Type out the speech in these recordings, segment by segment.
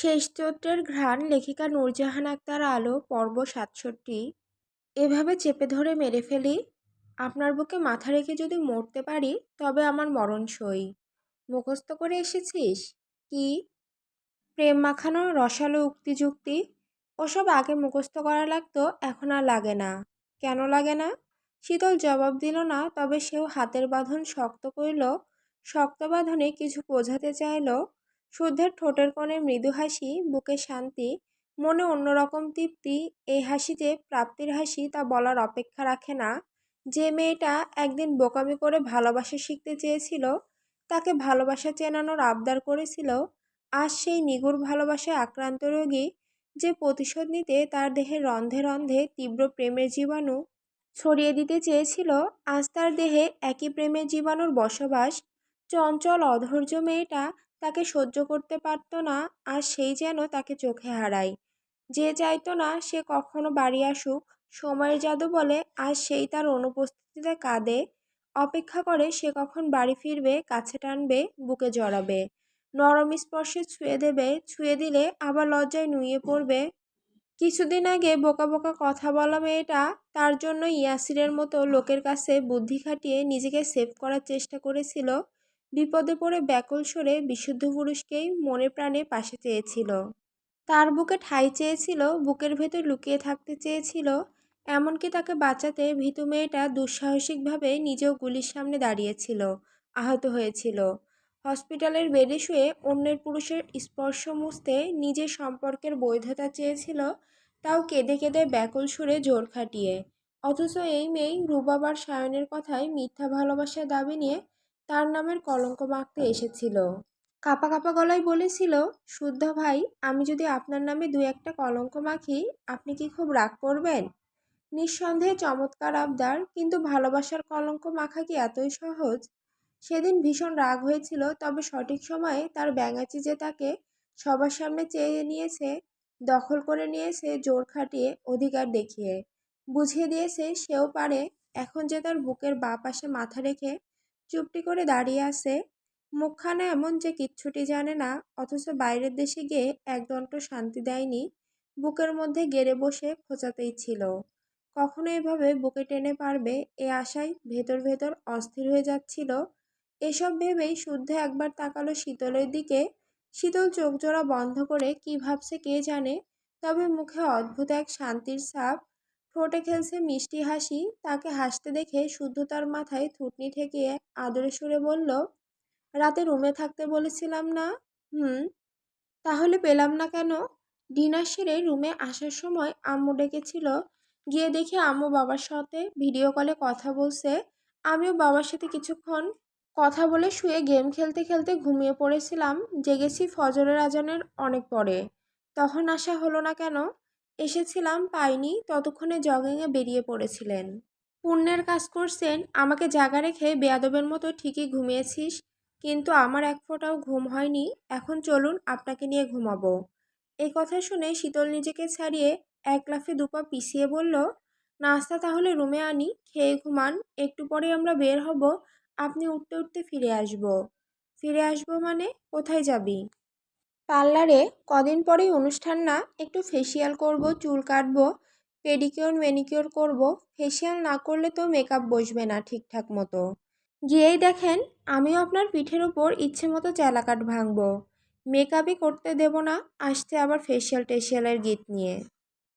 শেষ চৈত্রের ঘ্রাণ লেখিকা নূরজাহান আক্তার আলো, পর্ব সাতষট্টি। এভাবে চেপে ধরে মেরে ফেলি। আপনার বুকে মাথা রেখে যদি মরতে পারি, তবে আমার মরণ সই। মুখস্থ করে এসেছিস? কি? প্রেম মাখানো, রসালো উক্তি যুক্তি ওসব আগে মুখস্থ করা লাগতো, এখন আর লাগে না। কেন লাগে না? শীতল জবাব দিল না, তবে সেও হাতের বাঁধন শক্ত করল। শক্ত বাঁধনে কিছু বোঝাতে চাইল শুদ্ধের ঠোঁটের কোণে মৃদু হাসি, বুকে শান্তি, মনে অন্যরকম তৃপ্তি, এই হাসি যে প্রাপ্তির হাসি তা বলার অপেক্ষা রাখে না। যে মেয়েটা একদিন বোকামি করে ভালোবাসা শিখতে চেয়েছিল, তাকে ভালোবাসা চেনানোর আবদার করেছিল, আজ সেই নিগুড় ভালোবাসায় আক্রান্ত রোগী যে প্রতিশোধ নিতে তার দেহের রন্ধে রন্ধে তীব্র প্রেমের জীবাণু ছড়িয়ে দিতে চেয়েছিল, আজ তার দেহে একই প্রেমের জীবাণুর বসবাস, চঞ্চল অধৈর্য মেয়েটা তাকে সহ্য করতে পারত না আর সেই যেন তাকে চোখে হারায়। যে চাইতো না সে কখনো বাড়ি আসুক, সময়ের জাদু বলে আর সেই তার অনুপস্থিতিতে কাঁদে। অপেক্ষা করে সে কখন বাড়ি ফিরবে, কাছে টানবে, বুকে জড়াবে। নরম স্পর্শে ছুঁয়ে দেবে, ছুঁয়ে দিলে আবার লজ্জায় নুয়ে পড়বে। কিছুদিন আগে বোকা বোকা কথা বলা মেয়েটা তার জন্য ইয়াসিরের মতো লোকের কাছে বুদ্ধি খাটিয়ে নিজেকে সেভ করার চেষ্টা করেছিল। বিপদে পড়ে ব্যাকুল সরে বিশুদ্ধ পুরুষকেই মনে প্রাণে পাশে চেয়েছিল। তার বুকে ঠাই চেয়েছিল, বুকের ভেতর লুকিয়ে থাকতে চেয়েছিল, এমনকি তাকে বাঁচাতে ভীতু মেয়েটা দুঃসাহসিকভাবে নিজেও গুলির সামনে দাঁড়িয়েছিল, আহত হয়েছিল। হসপিটালের বেডে শুয়ে অন্যের পুরুষের স্পর্শ মুছতে নিজের সম্পর্কের বৈধতা চেয়েছিল, তাও কেঁদে কেঁদে ব্যাকুল সুরে জোর খাটিয়ে। অথচ এই মেয়ে রুবাবার সায়নের কথায় মিথ্যা ভালোবাসার দাবি নিয়ে তার নামের কলঙ্ক মাখতে এসেছিল। কাপা কাপা গলায় বলেছিল শুদ্ধ ভাই আমি যদি আপনার নামে দু একটা কলঙ্ক মাখি আপনি কি খুব রাগ করবেন? নিঃসন্দেহে চমৎকার আবদার কিন্তু ভালোবাসার কলঙ্ক মাখা কি এতই সহজ? সেদিন ভীষণ রাগ হয়েছিল তবে সঠিক সময়ে তার ব্যাঙাচি যে তাকে সবার সামনে চেয়ে নিয়েছে দখল করে নিয়েছে জোর খাটিয়ে অধিকার দেখিয়ে। বুঝিয়ে দিয়েছে সেও পারে এখন যে তার বুকের বা পাশে মাথা রেখে চুপটি করে দাঁড়িয়ে আছে। মুখখানা এমন যে কিচ্ছুটি জানে না, অথচ বাইরের দেশে গিয়ে একদণ্ড শান্তি দেয়নি, বুকের মধ্যে গেড়ে বসে খোঁচাতেই ছিল। কখনো এভাবে বুকে টেনে পারবে এ আশায় ভেতর ভেতর অস্থির হয়ে যাচ্ছিল। এসব ভেবেই শুদ্ধ একবার তাকালো শীতলের দিকে। শীতল চোখ জোড়া বন্ধ করে কি ভাবছে কে জানে, তবে মুখে অদ্ভুত এক শান্তির ছাপ ঠোঁটে খেলছে মিষ্টি হাসি। তাকে হাসতে দেখে শুদ্ধ তার মাথায় থুটনি ঠেকিয়ে আদরে সুরে বলল, রাতে রুমে থাকতে বলেছিলাম না? হুম, তাহলে পেলাম না কেন? ডিনার সেরে রুমে আসার সময় আম্মু ডেকেছিল। গিয়ে দেখি আম্মু বাবার সাথে ভিডিও কলে কথা বলছে। আমিও বাবার সাথে কিছুক্ষণ কথা বলে শুয়ে গেম খেলতে খেলতে ঘুমিয়ে পড়েছিলাম। জেগেছি ফজরের আজানের অনেক পরে। তখন আসা হলো না কেন? এসেছিলাম পাইনি, ততক্ষণে জগিংয়ে বেরিয়ে পড়েছিলেন। পুণ্যের কাজ করছেন, আমাকে জাগা রেখে বেয়াদবের মতো ঠিকই ঘুমিয়েছিস, কিন্তু আমার এক ফোঁটাও ঘুম হয়নি, এখন চলুন আপনাকে নিয়ে ঘুমাবো। এই কথা শুনে শীতল নিজেকে ছাড়িয়ে এক লাফে দুপা পিছিয়ে বলল, নাস্তা তাহলে রুমে আনি, খেয়ে ঘুমান, একটু পরে আমরা বের হব, আপনি উঠতে উঠতে ফিরে আসব। ফিরে আসব মানে? কোথায় যাবি? পার্লারে কদিন পরেই অনুষ্ঠান না, একটু ফেসিয়াল করব, চুল কাটবো পেডিকিওর ম্যানিকিওর করব ফেসিয়াল না করলে তো মেকআপ বসবে না ঠিকঠাক মতো। গিয়েই দেখেন, আমিও আপনার পিঠের ওপর ইচ্ছে মতো চেলাকাট ভাঙব। মেকআপই করতে দেব না আসতে আবার ফেসিয়াল টেসিয়ালের গীত নিয়ে।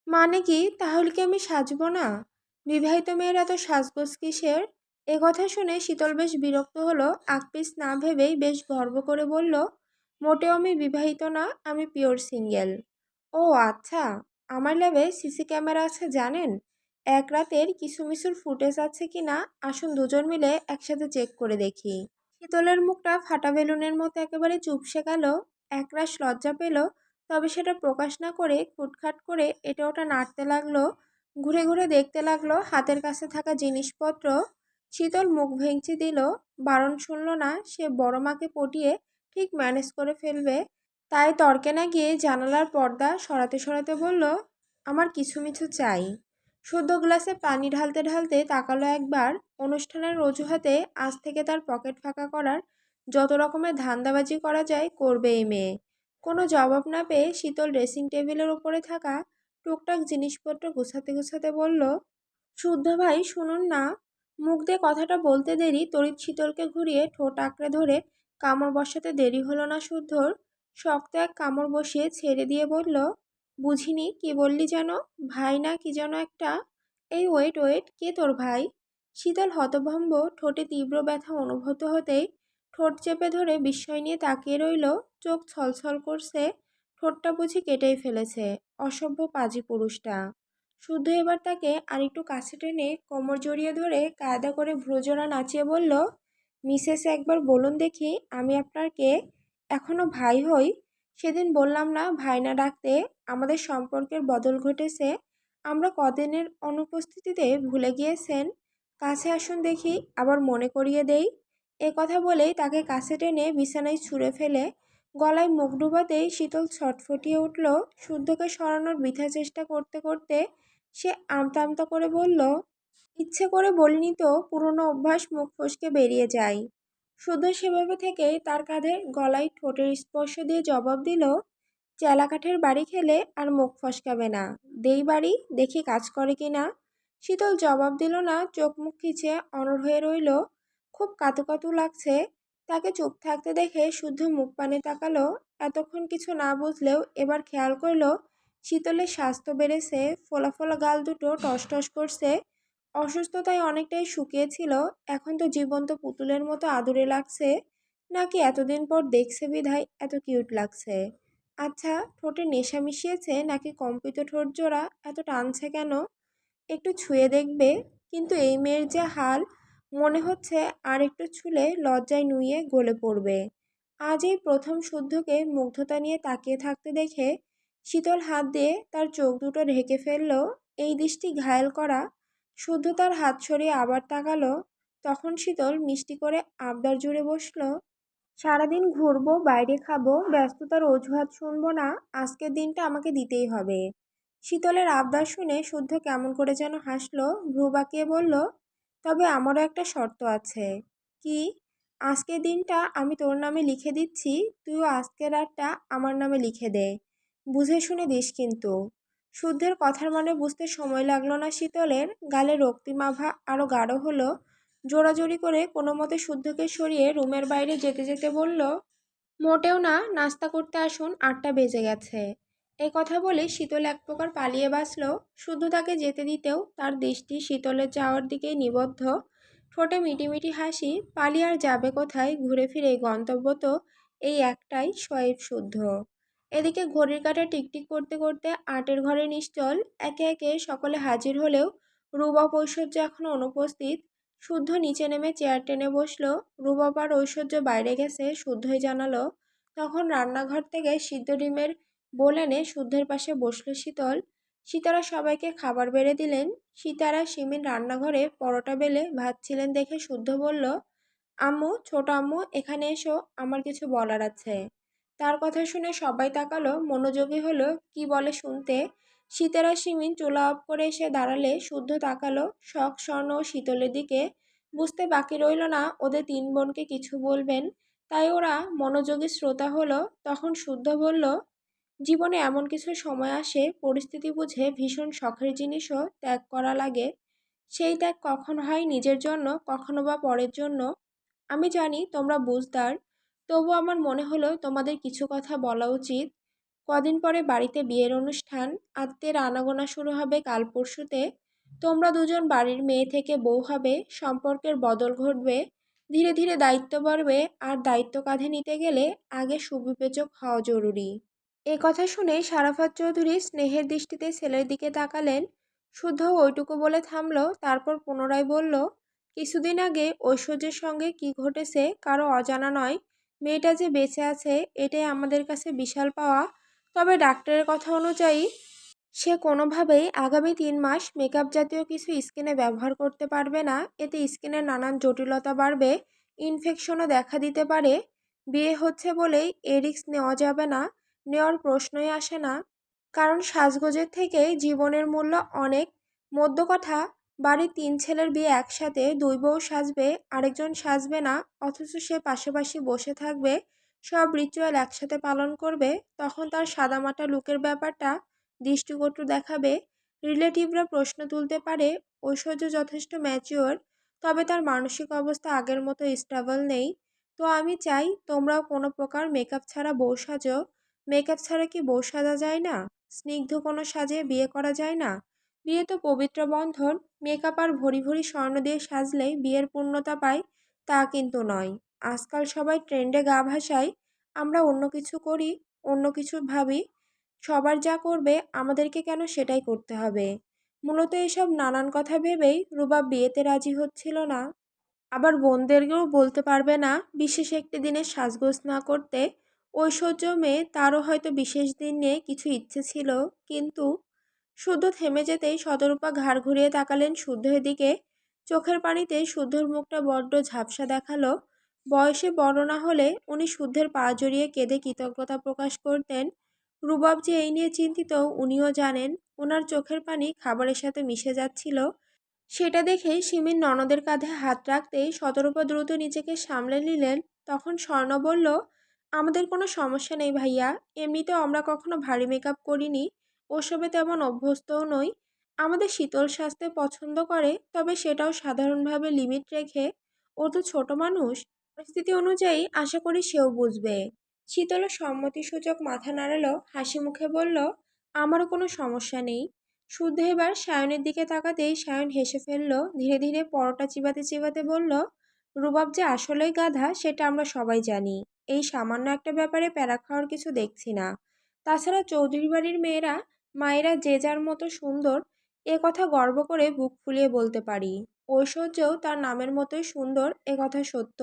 মানে কি, তাহলে কি আমি সাজবো না? বিবাহিত মেয়েরা তো সাজগোজ কিসের? এ কথা শুনে শীতল বেশ বিরক্ত হলো আকপিস না ভেবেই বেশ গর্ব করে বলল মোটেও আমি বিবাহিত না, আমি পিওর সিঙ্গেল ও আচ্ছা আমার ল্যাবে সিসি ক্যামেরা আছে জানেন? এক রাতের কিসুমিসুর ফুটেজ আছে কি না? আসুন দুজন মিলে একসাথে চেক করে দেখি। শীতলের মুখটা ফাটা বেলুনের মতো একেবারে চুপসে গেল, একরাশ লজ্জা পেল, তবে সেটা প্রকাশ না করে খুটখাট করে এটা ওটা নাড়তে লাগল, ঘুরে ঘুরে দেখতে লাগল হাতের কাছে থাকা জিনিসপত্র। শীতল মুখ ভেঙচি দিল, বারণ শুনল না, সে বড় মাকে পটিয়ে ঠিক ম্যানেজ করে ফেলবে। তাই তর্কে না গিয়ে জানালার পর্দা সরাতে সরাতে বলল, আমার কিছু মিছু চাই। শুদ্ধ গ্লাসে পানি ঢালতে ঢালতে তাকালো একবার অনুষ্ঠানের অজুহাতে, আজ থেকে তার পকেট ফাঁকা করার যত রকমের ধান্দাবাজি করা যায় করবে এই মেয়ে। কোনো জবাব না পেয়ে শীতল ড্রেসিং টেবিলের ওপরে থাকা টুকটাক জিনিসপত্র গুছাতে গুছাতে বলল, শুদ্ধ ভাই, শুনুন না। মুখ দিয়ে কথাটা বলতে দেরি, তড়িৎ শীতলকে ঘুরিয়ে ঠোঁট আঁকড়ে ধরে কামড় বসাতে দেরি হলো না শুদ্ধর। শক্ত এক কামড় বসিয়ে ছেড়ে দিয়ে বলল, বুঝিনি, কি বললি যেন? ভাই না কি যেন একটা? এই ওয়েট ওয়েট, কে তোর ভাই? শীতল হতভম্ব, ঠোঁটে তীব্র ব্যথা অনুভূত হতেই ঠোঁট চেপে ধরে বিস্ময় নিয়ে তাকিয়ে রইল, চোখ ছলছল করছে, ঠোঁটটা বুঝি কেটেই ফেলেছে, অসভ্য পাজি পুরুষটা। শুদ্ধ এবার তাকে আরেকটু কাছে টেনে কোমর জড়িয়ে ধরে কায়দা করে ভ্রুজোড়া নাচিয়ে বলল মিসেস একবার বলুন দেখি, আমি আপনার কে এখনও ভাই হই? সেদিন বললাম না, ভাই না ডাকতে আমাদের সম্পর্কের বদল ঘটেছে। আমরা কদিনের অনুপস্থিতিতে ভুলে গিয়েছেন। কাছে আসুন দেখি, আবার মনে করিয়ে দেই। এ কথা বলেই তাকে কাছে টেনে বিছানায় ছুঁড়ে ফেলে। গলায় মুখ ডুবাতেই শীতল ছটফটিয়ে উঠল। শুদ্ধকে সরানোর বৃথা চেষ্টা করতে করতে সে আমতা আমতা করে বলল ইচ্ছে করে বলিনি তো পুরনো অভ্যাস মুখ ফসকে বেরিয়ে যায়। শুদ্ধ সেভাবে থেকে তার কাঁধে গলায় ঠোঁটের স্পর্শ দিয়ে জবাব দিল চেলা কাঠের বাড়ি খেলে আর মুখ ফসকাবে না। দেই বাড়ি, দেখি কাজ করে কি না? শীতল জবাব দিল না, চোখ মুখ খিচে অনড় হয়ে রইল। খুব কাতু কাতু লাগছে। তাকে চুপ থাকতে দেখে শুদ্ধ মুখ পানে তাকালো। এতক্ষণ কিছু না বুঝলেও এবার খেয়াল করল, শীতলের স্বাস্থ্য বেড়েছে, ফোলা ফোলা গাল দুটো টস টস করছে। অসুস্থতায় অনেকটাই শুকিয়েছিল এখন তো জীবন্ত পুতুলের মতো আদুরে লাগছে, নাকি এতদিন পর দেখছে বিধায় এত কিউট লাগছে? আচ্ছা ঠোঁটে নেশা মিশিয়েছে নাকি কম্পিত ঠোঁট জোড়া এত টানছে কেন? একটু ছুঁয়ে দেখবে, কিন্তু এই মেয়ের যে হাল, মনে হচ্ছে আর একটু ছুলে লজ্জায় নুয়ে গলে পড়বে। আজ এই প্রথম শুদ্ধকে মুগ্ধতা নিয়ে তাকিয়ে থাকতে দেখে, শীতল হাত দিয়ে তার চোখ দুটো ঢেকে ফেলল, এই দৃষ্টি ঘায়েল করা শুদ্ধ তার হাত সরিয়ে আবার তাকালো। তখন শীতল মিষ্টি করে আবদার জুড়ে বসল, সারাদিন ঘুরবো, বাইরে খাব, ব্যস্ততার অজুহাত শুনব না, আজকের দিনটা আমাকে দিতেই হবে। শীতলের আবদার শুনে শুদ্ধ কেমন করে যেন হাসলো, ভ্রু বাঁকিয়ে বলল, তবে আমারও একটা শর্ত আছে। কি? আজকের দিনটা আমি তোর নামে লিখে দিচ্ছি, তুইও আজকের রাতটা আমার নামে লিখে দে। বুঝে শুনে দিস কিন্তু। শুদ্ধের কথার মানে বুঝতে সময় লাগল না শীতলের। গালে রক্তিমাভা আরও গাঢ় হলো। জোড়াজোড়ি করে কোনো মতে শুদ্ধকে সরিয়ে রুমের বাইরে যেতে যেতে বলল, মোটেও না, নাস্তা করতে আসুন, আটটা বেজে গেছে। এই কথা বলে শীতল এক প্রকার পালিয়ে বাঁচল। শুদ্ধ তাকে যেতে দিতেও তার দৃষ্টি শীতলের যাওয়ার দিকেই নিবদ্ধ। ঠোঁটে মিটিমিটি হাসি, পালিয়ে আর যাবে কোথায়? ঘুরে ফিরে গন্তব্য তো এই একটাই শয়েব শুদ্ধ। এদিকে ঘড়ির কাঁটা টিকটিক করতে করতে আটের ঘরে নিশ্চল, একে একে সকলে হাজির হলেও রুবা ঐশ্বর্য এখনও অনুপস্থিত। শুদ্ধ নিচে নেমে চেয়ার টেনে বসল। রুবাবার ঐশ্বর্য বাইরে গেছে, শুদ্ধই জানালো। তখন রান্নাঘর থেকে সিদ্ধ ডিমের বোল এনে শুদ্ধের পাশে বসল শীতল। সীতারা সবাইকে খাবার বেড়ে দিলেন। সীতারা সিমিন রান্নাঘরে পরোটা বেলে ভাজছিলেন দেখে শুদ্ধ বলল, আম্মু, ছোট আম্মু, এখানে এসো, আমার কিছু বলার আছে। তার কথা শুনে সবাই তাকালো। মনোযোগী হলো, কি বলে শুনতে? সীতারা সিমিন চোলা অফ করে এসে দাঁড়ালে শুদ্ধ তাকালো। শখ, স্বর্ণ শীতলের দিকে বুঝতে বাকি রইল না, ওদের তিন বোনকে কিছু বলবেন। তাই ওরা মনোযোগী শ্রোতা হলো, তখন শুদ্ধ বলল, জীবনে এমন কিছু সময় আসে, পরিস্থিতি বুঝে ভীষণ শখের জিনিসও ত্যাগ করা লাগে। সেই ত্যাগ কখন হয় নিজের জন্য, কখনো বা পরের জন্য? আমি জানি তোমরা বুঝদার তবু আমার মনে হলো তোমাদের কিছু কথা বলা উচিত। কদিন পরে বাড়িতে বিয়ের অনুষ্ঠান আত্মীয়ের আনাগোনা শুরু হবে কাল পরশুতে। তোমরা দুজন বাড়ির মেয়ে থেকে বউ হবে, সম্পর্কের বদল ঘটবে, ধীরে ধীরে দায়িত্ব বাড়বে আর দায়িত্ব কাঁধে নিতে গেলে আগে সুবিবেচক হওয়া জরুরি। এ কথা শুনে সারাফাত চৌধুরী স্নেহের দৃষ্টিতে ছেলের দিকে তাকালেন। শুদ্ধ ওইটুকু বলে থামল, তারপর পুনরায় বলল, কিছুদিন আগে ঐশ্বর্যের সঙ্গে কি ঘটেছে কারও অজানা নয় মেয়েটা যে বেঁচে আছে, এটাই আমাদের কাছে বিশাল পাওয়া। তবে ডাক্তারের কথা অনুযায়ী, সে কোনোভাবেই আগামী তিন মাস মেকআপ জাতীয় কিছু স্কিনে ব্যবহার করতে পারবে না। এতে স্কিনের নানান জটিলতা বাড়বে, ইনফেকশনও দেখা দিতে পারে। বিয়ে হচ্ছে বলেই এ রিস্ক নেওয়া যাবে না, নেওয়ার প্রশ্নই আসে না। কারণ সাজগোজের থেকে জীবনের মূল্য অনেক। মধ্য কথা বাড়ির তিন ছেলের বিয়ে একসাথে দুই বউ সাজবে, আরেকজন সাজবে না, অথচ সে পাশাপাশি বসে থাকবে, সব রিচুয়াল একসাথে পালন করবে, তখন তার সাদামাটা লুকের ব্যাপারটা দৃষ্টিকটু দেখাবে রিলেটিভরা প্রশ্ন তুলতে পারে, ঐশ্বর্য যথেষ্ট ম্যাচিওর তবে তার মানসিক অবস্থা আগের মতো স্টেবল নেই। তো আমি চাই তোমরাও কোনো প্রকার মেকআপ ছাড়া বউ সাজো। মেকআপ ছাড়া কি বউ সাজা যায় না? স্নিগ্ধ কোনো সাজে বিয়ে করা যায় না? বিয়ে তো পবিত্র বন্ধন মেকআপ আর ভরি ভরি স্বর্ণ দিয়ে সাজলেই বিয়ের পূর্ণতা পায় তা কিন্তু নয়। আজকাল সবাই ট্রেন্ডে গা ভাসায়, আমরা অন্য কিছু করি, অন্য কিছু ভাবি, সবার যা করবে আমাদেরকে কেন সেটাই করতে হবে? মূলত এসব নানান কথা ভেবেই রুবাব বিয়েতে রাজি হচ্ছিল না। আবার বোনদেরকেও বলতে পারবে না, বিশেষ একটি দিনে সাজগোজ না করতে। ঐশ্বর্য মেয়ে, তারও হয়তো বিশেষ দিন নিয়ে কিছু ইচ্ছে ছিল, কিন্তু শুদ্ধ থেমে যেতেই শতরূপা ঘাড় ঘুরিয়ে তাকালেন শুদ্ধের দিকে। চোখের পানিতে শুদ্ধর মুখটা বড্ড ঝাপসা দেখাল। বয়সে বড় না হলে উনি শুদ্ধের পা জড়িয়ে কেঁদে কৃতজ্ঞতা প্রকাশ করতেন। রুবাব যে এই নিয়ে চিন্তিত, উনিও জানেন ওনার চোখের পানি খাবারের সাথে মিশে যাচ্ছিল। সেটা দেখে সিমির ননদের কাঁধে হাত রাখতেই শতরূপা দ্রুত নিজেকে সামলে নিলেন। তখন স্বর্ণ বলল, আমাদের কোনো সমস্যা নেই ভাইয়া, এমনিতেও আমরা কখনো ভারী মেকআপ করিনি। ওসবে তেমন অভ্যস্তও নই। আমাদের শীতল স্বাস্থ্যে পছন্দ করে, তবে সেটাও সাধারণভাবে লিমিট রেখে। ও তো ছোট মানুষ, পরিস্থিতি অনুযায়ী আশা করি সেও বুঝবে। শীতল সম্মতিসূচক মাথা নাড়ালো, হাসি মুখে বলল, আমারও কোনো সমস্যা নেই। শুদ্ধ এবার সায়নের দিকে তাকাতেই সায়ন হেসে ফেলল, ধীরে ধীরে পরোটা চিবাতে চিবাতে বলল, রুবাব যে আসলেই গাধা, সেটা আমরা সবাই জানি। এই সামান্য একটা ব্যাপারে প্যারা খাওয়ার কিছু দেখছি না। তাছাড়া চৌধুরী বাড়ির মেয়েরা মায়েরা যে যার মতো সুন্দর, এ কথা গর্ব করে বুক ফুলিয়ে বলতে পারি। ঐশ্বর্যও তার নামের মতোই সুন্দর, এ কথা সত্য।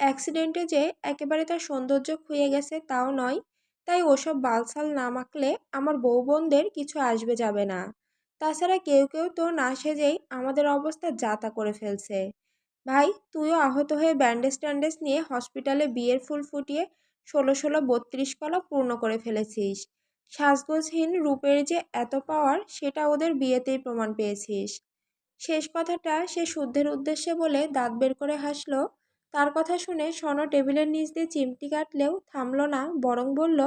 অ্যাক্সিডেন্টে যে একেবারে তার সৌন্দর্য খুয়ে গেছে তাও নয়, তাই ওসব বালসাল না মাখলে আমার বউ বোনদের কিছু আসবে যাবে না। তাছাড়া কেউ কেউ তো না সেজেই আমাদের অবস্থা যাতা করে ফেলছে। ভাই, তুইও আহত হয়ে ব্যান্ডেজ ট্যান্ডেজ নিয়ে হসপিটালে বিয়ের ফুল ফুটিয়ে ষোলো ষোলো বত্রিশ কলা পূর্ণ করে ফেলেছিস। সাজগোজহীন রূপের যে এত পাওয়ার, সেটা ওদের বিয়েতেই প্রমাণ পেয়েছিস। শেষ কথাটা সে শুদ্ধের উদ্দেশ্যে বলে দাঁত বের করে হাসল। তার কথা শুনে সন টেবিলের নিচ দিয়ে চিমটি কাটলেও থামল না, বরং বলল,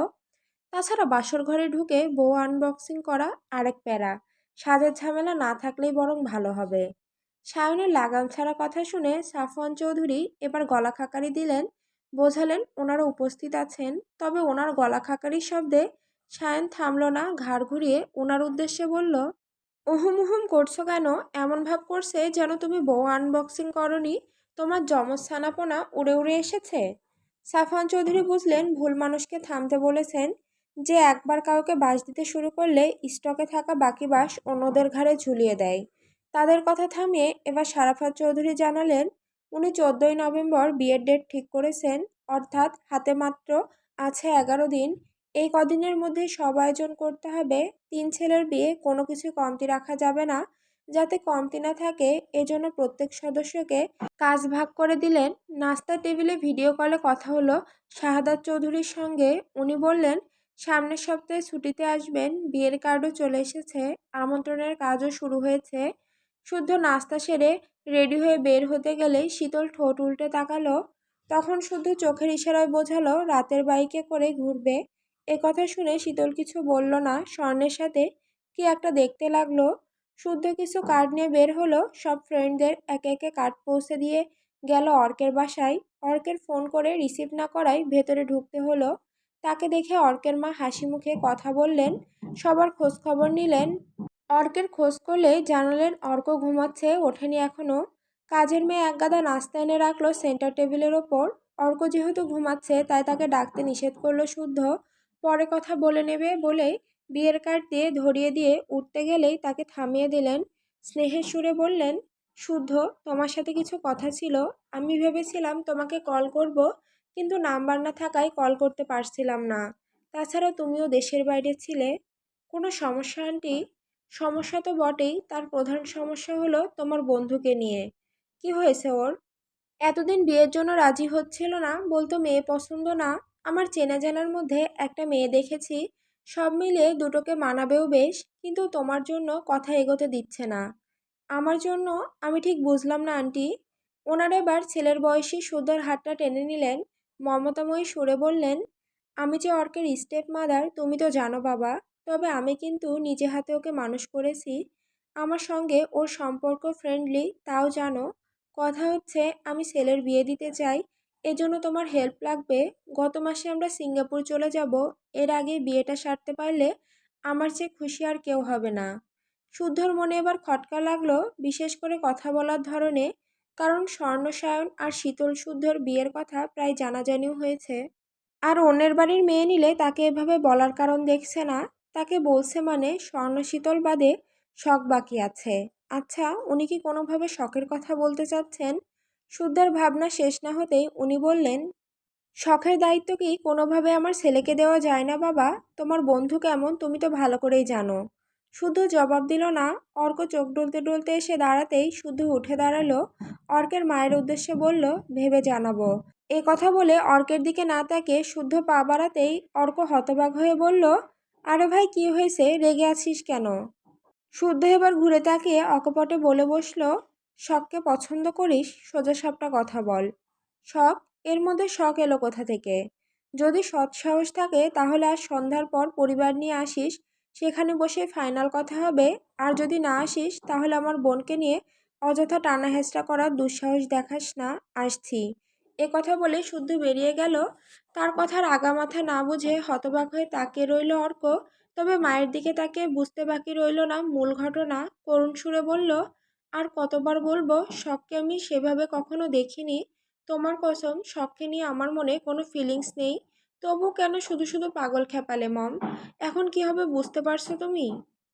তাছাড়া বাসর ঘরে ঢুকে বউ আনবক্সিং করা আরেক প্যারা। সাজের ঝামেলা না থাকলেই বরং ভালো হবে। সায়নের লাগাম ছাড়া কথা শুনে সাফওয়ান চৌধুরী এবার গলা খাকারি দিলেন। বোঝালেন, ওনারা উপস্থিত আছেন। তবে ওনার গলা খাকারির শব্দে সায়ন থামল না, ঘাড় ঘুরিয়ে ওনার উদ্দেশ্যে বলল উহুম উহুম করছ কেন? এমন ভাব করছে যেন তুমি বউ আনবক্সিং করনি, তোমার যমজ ছানাপোনা উড়ে উড়ে এসেছে? সাফান চৌধুরী বুঝলেন ভুল মানুষকে থামতে বলেছেন, যে একবার কাউকে বাস দিতে শুরু করলে স্টকে থাকা বাকি বাস অন্যদের ঘাড়ে ঝুলিয়ে দেয়। তাদের কথা থামিয়ে এবার সারাফাত চৌধুরী জানালেন, উনি চোদ্দোই নভেম্বর বিয়ের ডেট ঠিক করেছেন, অর্থাৎ হাতে মাত্র আছে এগারো দিন এই কদিনের মধ্যে সব আয়োজন করতে হবে। তিন ছেলের বিয়ে, কোনো কিছু কমতি রাখা যাবে না। যাতে কমতি না থাকে, এজন্য প্রত্যেক সদস্যকে কাজ ভাগ করে দিলেন। নাস্তার টেবিলে ভিডিও কলে কথা হলো। শাহাদাত চৌধুরীর সঙ্গে উনি বললেন, সামনের সপ্তাহে ছুটিতে আসবেন, বিয়ের কার্ডও চলে এসেছে, আমন্ত্রণের কাজও শুরু হয়েছে। শুদ্ধ নাস্তা সেরে রেডি হয়ে বের হতে গেলেই শীতল ঠোঁট উল্টে তাকালো। তখন শুদ্ধ চোখের ইশারায় বোঝালো, রাতের বাইকে করে ঘুরবে। এ কথা শুনে শীতল কিছু বলল না। স্বর্ণের সাথে কি একটা দেখতে লাগল। শুদ্ধ কিছু কার্ড নিয়ে বের হলো। সব ফ্রেন্ডদের একে একে কার্ড পৌঁছে দিয়ে গেল অর্কের বাসায়। অর্কের ফোন করে রিসিভ না করায় ভেতরে ঢুকতে হলো। তাকে দেখে অর্কের মা হাসি মুখে কথা বললেন, সবার খোঁজ খবর নিলেন। অর্কের খোঁজ করলে জানালেন অর্ক ঘুমাচ্ছে, ওঠেনি এখনও কাজের মেয়ে একগাদা নাস্তা এনে রাখল সেন্টার টেবিলের ওপর। অর্ক যেহেতু ঘুমাচ্ছে, তাই তাকে ডাকতে নিষেধ করল শুদ্ধ। পরে কথা বলে নেবে বলেই বিয়ের কার্ড দিয়ে ধরিয়ে দিয়ে উঠতে গেলেই তাকে থামিয়ে দিলেন। স্নেহের সুরে বললেন, শুদ্ধ, তোমার সাথে কিছু কথা ছিল। আমি ভেবেছিলাম তোমাকে কল করব, কিন্তু নাম্বার না থাকায় কল করতে পারছিলাম না। তাছাড়া তুমিও দেশের বাইরে ছিলে। কোনো সমস্যা, আন্টি? সমস্যা তো বটেই। তার প্রধান সমস্যা হলো তোমার বন্ধুকে নিয়ে। কি হয়েছে ওর? এতদিন বিয়ের জন্য রাজি হচ্ছিল না বলতো মেয়ে পছন্দ না। আমার চেনা জানার মধ্যে একটা মেয়ে দেখেছি। সব মিলিয়ে দুটোকে মানাবেও বেশ, কিন্তু তোমার জন্য কথা এগোতে দিচ্ছে না। আমার জন্য আমি ঠিক বুঝলাম না, আন্টি। ওনার এবার ছেলের বয়সী সুদার হাতটা টেনে নিলেন। মমতাময়ী সুরে বললেন, আমি যে অর্কের স্টেপ মাদার, তুমি তো জানো বাবা। তবে আমি কিন্তু নিজে হাতে ওকে মানুষ করেছি। আমার সঙ্গে ওর সম্পর্ক ফ্রেন্ডলি তাও জানো। কথা হচ্ছে, আমি ছেলের বিয়ে দিতে চাই এজন্য তোমার হেল্প লাগবে। গত মাসে আমরা সিঙ্গাপুর চলে যাব। এর আগে বিয়েটা সারতে পারলে আমার চেয়ে খুশি আর কেউ হবে না। শুদ্ধর মনে এবার খটকা লাগল, বিশেষ করে কথা বলার ধরনে, কারণ স্বর্ণসায়ন আর শীতল শুদ্ধর বিয়ের কথা প্রায় জানাজানিও হয়েছে। আর অন্যের বাড়ির মেয়ে নিলে তাকে এভাবে বলার কারণ দেখছে না। তাকে বলছে মানে স্বর্ণ শীতল বাদে শখ বাকি আছে। আচ্ছা উনি কি কোনোভাবে শখের কথা বলতে চাচ্ছেন? শুদ্ধার ভাবনা শেষ না হতেই উনি বললেন, শখের দায়িত্ব কি কোনোভাবে আমার ছেলেকে দেওয়া যায় না, বাবা? তোমার বন্ধু কেমন? তুমি তো ভালো করেই জানো। শুদ্ধ জবাব দিল না। অর্ক চোখ ডলতে ডলতে এসে দাঁড়াতেই শুদ্ধ উঠে দাঁড়াল। অর্কের মায়ের উদ্দেশ্যে বলল, ভেবে জানাব। এ কথা বলে অর্কের দিকে না তাকে শুদ্ধ পা বাড়াতেই অর্ক হতবাক হয়ে বলল, আরে ভাই, কি হয়েছে? রেগে আছিস কেন? শুদ্ধ এবার ঘুরে তাকিয়ে অকপটে বলে বসল শখকে পছন্দ করিস, সোজা সাপটা কথা বল। শখ? এর মধ্যে শখ এলো কোথা থেকে? যদি সৎ সাহস থাকে, তাহলে আজ সন্ধ্যার পর পরিবার নিয়ে আসিস, সেখানে বসে ফাইনাল কথা হবে। আর যদি না আসিস, তাহলে আমার বোনকে নিয়ে অযথা টানা হেঁচড়া করার দুঃসাহস দেখাস না, আসছি। এ কথা বলে শুদ্ধ বেরিয়ে গেল। তার কথার আগামাথা না বুঝে হতবাক হয়ে তাকে রইল অর্ক। তবে মায়ের দিকে তাকে বুঝতে বাকি রইল না মূল ঘটনা। করুণ সুরে বলল আর কতবার বলব, শখকে আমি সেভাবে কখনো দেখিনি। তোমার কসম, শখকে নিয়ে আমার মনে কোনো ফিলিংস নেই। তবু কেন শুধু শুধু পাগল খেপালে, মম? এখন কি হবে বুঝতে পারছ তুমি?